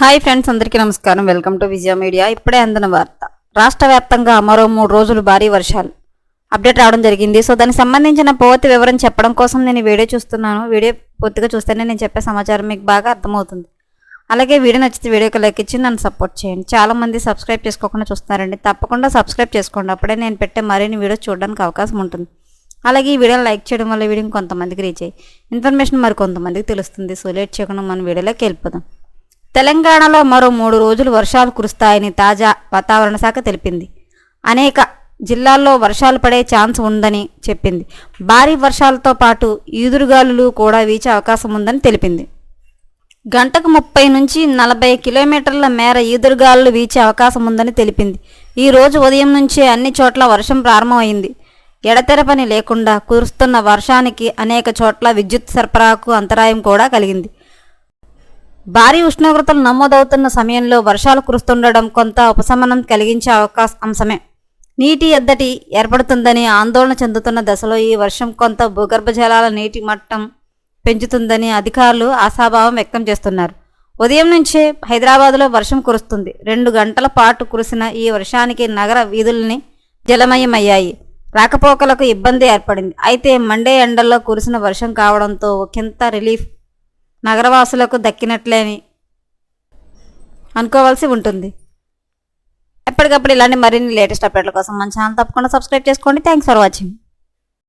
Hi friends అందరికీ నమస్కారం. Welcome to Vijaya media. ఇప్పుడే అందిన వార్త. రాష్ట్ర వ్యాప్తంగా మరో మూడు రోజులు భారీ వర్షాలు. అప్డేట్ రావడం జరిగింది. సో దానికి సంబంధించిన పూర్తి వివరం చెప్పడం కోసం నేను వీడియో చూస్తున్నాను. వీడియో పూర్తిగా చూస్తేనే నేను చెప్పే సమాచారం మీకు బాగా అర్థమవుతుంది. అలాగే వీడియో నచ్చితే వీడియోకి లైక్ ఇచ్చి నన్ను సపోర్ట్ చేయండి. చాలామంది సబ్స్క్రైబ్ చేసుకోకుండా చూస్తున్నారండి. తప్పకుండా సబ్స్క్రైబ్ చేసుకోండి. అప్పుడే నేను పెట్టే మరిన్ని వీడియోస్ చూడడానికి అవకాశం ఉంటుంది. అలాగే ఈ వీడియోని లైక్ చేయడం వల్ల వీడియో కొంతమందికి రీచ్ అయ్యి ఇన్ఫర్మేషన్ మరి కొంతమందికి తెలుస్తుంది. సో లేట్ చేయకుండా మన వీడియోలోకి వెళ్ళిపోదాం. తెలంగాణలో మరో మూడు రోజులు వర్షాలు కురుస్తాయని తాజా వాతావరణ శాఖ తెలిపింది. అనేక జిల్లాల్లో వర్షాలు పడే ఛాన్స్ ఉందని చెప్పింది. భారీ వర్షాలతో పాటు ఈదురుగాలులు కూడా వీచే అవకాశం ఉందని తెలిపింది. గంటకు ముప్పై నుంచి నలభై కిలోమీటర్ల మేర ఈదురుగాలులు వీచే అవకాశం ఉందని తెలిపింది. ఈ రోజు ఉదయం నుంచే అన్ని చోట్ల వర్షం ప్రారంభమైంది. ఎడతెరపని లేకుండా కురుస్తున్న వర్షానికి అనేక చోట్ల విద్యుత్ సరఫరాకు అంతరాయం కూడా కలిగింది. భారీ ఉష్ణోగ్రతలు నమోదవుతున్న సమయంలో వర్షాలు కురుస్తుండడం కొంత ఉపశమనం కలిగించే అవకాశ అంశమే. నీటి ఎద్దటి ఏర్పడుతుందని ఆందోళన చెందుతున్న దశలో ఈ వర్షం కొంత భూగర్భ జలాల నీటి మట్టం పెంచుతుందని అధికారులు ఆశాభావం వ్యక్తం చేస్తున్నారు. ఉదయం నుంచే హైదరాబాద్లో వర్షం కురుస్తుంది. రెండు గంటల పాటు కురిసిన ఈ వర్షానికి నగర వీధుల్ని జలమయమయ్యాయి. రాకపోకలకు ఇబ్బంది ఏర్పడింది. అయితే మండే ఎండల్లో కురిసిన వర్షం కావడంతో ఒకంత రిలీఫ్ నగరవాసులకు దక్కినట్లేని అనుకోవాల్సి ఉంటుంది. ఎప్పటికప్పుడు ఇలాంటి మరిన్ని లేటెస్ట్ అప్డేట్ల కోసం మన ఛానల్ తప్పకుండా సబ్స్క్రైబ్ చేసుకోండి. Thanks for watching